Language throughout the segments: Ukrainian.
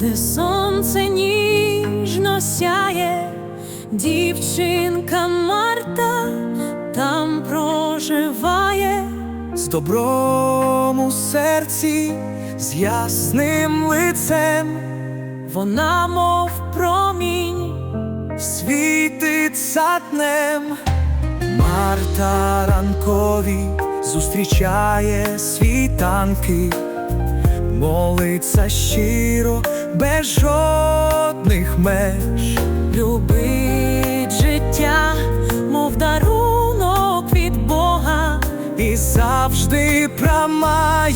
де сонце ніжно сяє, дівчинка Марта там проживає. з добром у серці, з ясним лицем, Вона, мов промінь, світить за днем. Марта ранкові зустрічає світанки, молиться щиро, без жодних меж. любить життя, мов дарунок від Бога. І завжди пряма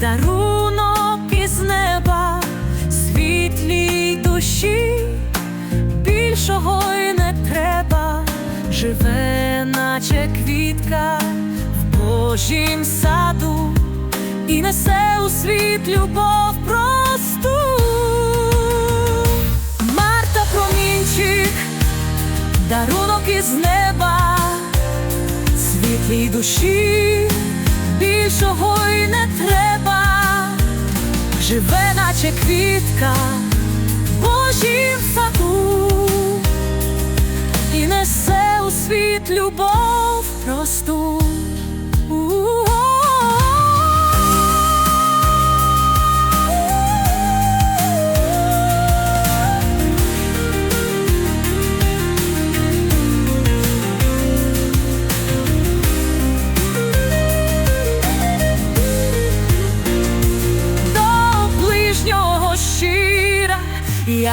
дарунок із неба, світлій душі, більшого й не треба, живе, наче квітка в Божім саду, і несе у світ любов просту. Марта, промінчик, дарунок із неба світлій душі більшого й не треба, живе, наче квітка в Божім саду і несе у світ любов просту.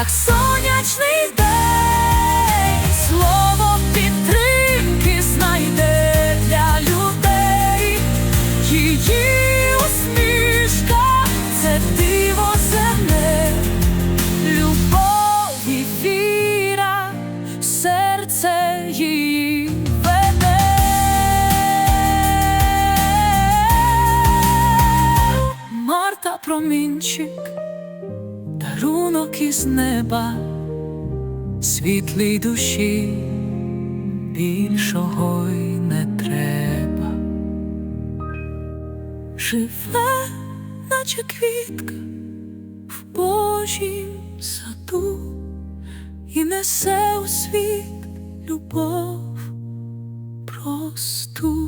Як сонячний день, слово підтримки знайде для людей, її усмішка це диво земне, любов і віра, серце її. Марта промінчик, дарунок із неба, світлій душі більшого й не треба. Живе, наче квітка в Божім саду і несе у світ любов просту.